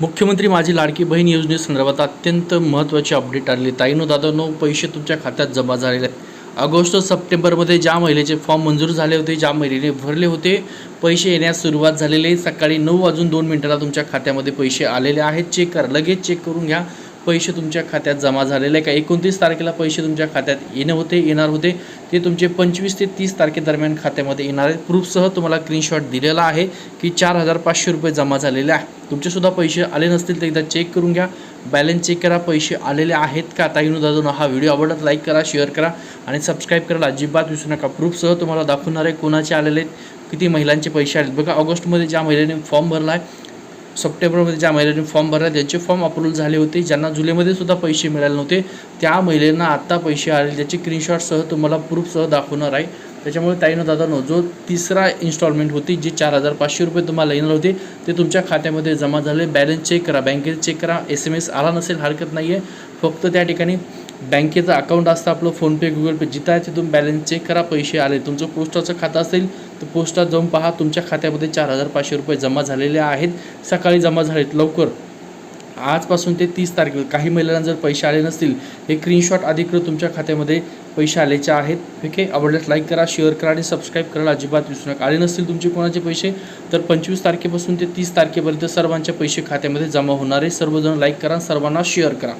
मुख्यमंत्री माझी लाडकी बहीण योजनेसंदर्भात अत्यंत महत्त्वाची अपडेट आलेली ताईनो दादानो पैसे तुमच्या खात्यात जमा झालेले आहेत. ऑगस्ट सप्टेंबरमध्ये ज्या महिलेचे फॉर्म मंजूर झाले होते ज्या महिलेने भरले होते पैसे येण्यास सुरुवात झालेली सकाळी नऊ वाजून दोन मिनिटाला तुमच्या खात्यामध्ये पैसे आलेले आहेत. चेक करा. लगेच चेक करून घ्या. पैसे तुमच्या खात्यात जमा झालेले आहे. का एकोणतीस तारखेला पैसे तुमच्या खात्यात येणे होते येणार होते ते तुमचे पंचवीस ते तीस तारखेदरम्यान खात्यामध्ये येणार आहे प्रूफसह तुम्हाला स्क्रीनशॉट दिलेला आहे की चार हजार पाचशे रुपये जमा झालेले आहे. तुमचेसुद्धा पैसे आले नसतील तर एकदा चेक करून घ्या. बॅलन्स चेक करा पैसे आलेले आहेत का? ताईनु दादून हा व्हिडिओ आवडला लाईक करा शेअर करा आणि सबस्क्राईब करायला अजिबात विसरू नका. प्रूफसह तुम्हाला दाखवणार आहे कोणाचे आलेले आहेत किती महिलांचे पैसे आलेत. बघा ऑगस्टमध्ये ज्या महिलेने फॉर्म भरला आहे सप्टेंबरमध्ये ज्या महिलांनी फॉर्म भरला त्यांचे फॉर्म अप्रूव्ह झाले होते ज्यांना जुलैमध्ये सुद्धा पैसे मिळाले नव्हते त्या महिलांना आत्ता पैसे आले. त्याचे स्क्रीनशॉटसह तुम्हाला प्रूफसह दाखवणार आहे. त्याच्यामुळे ताईनं दादानो जो तिसरा इन्स्टॉलमेंट होती जी चार हजार पाचशे रुपये तुम्हाला येणार होते ते तुमच्या खात्यामध्ये जमा झाले. बॅलन्स चेक करा बँकेत चेक करा. एस एम एस आला नसेल हरकत नाही आहे फक्त त्या ठिकाणी बँकेचं अकाउंट असतं आपलं फोनपे गुगल पे जिथं आहे तिथून बॅलन्स चेक करा पैसे आले. तुमचं पोस्टाचं खातं असेल तर पोस्टात जाऊन पहा तुमच्या खात्यामध्ये चार हजार पाचशे रुपये जमा झालेले आहेत. सकाळी जमा झालेत लवकर. आजपासून ते तीस तारखेवर. काही महिलांना जर पैसे आले नसतील हे स्क्रीनशॉट अधिकृत तुमच्या खात्यामध्ये पैसे आल्याचे आहेत. ठीक आहे? आवडल्यास लाईक करा शेअर करा आणि सबस्क्राईब करायला अजिबात विसरू नका. आले नसतील तुमचे कोणाचे पैसे तर पंचवीस तारखेपासून ते तीस तारखेपर्यंत सर्वांच्या पैसे खात्यामध्ये जमा होणार आहे. सर्वजण लाईक करा सर्वांना शेअर करा.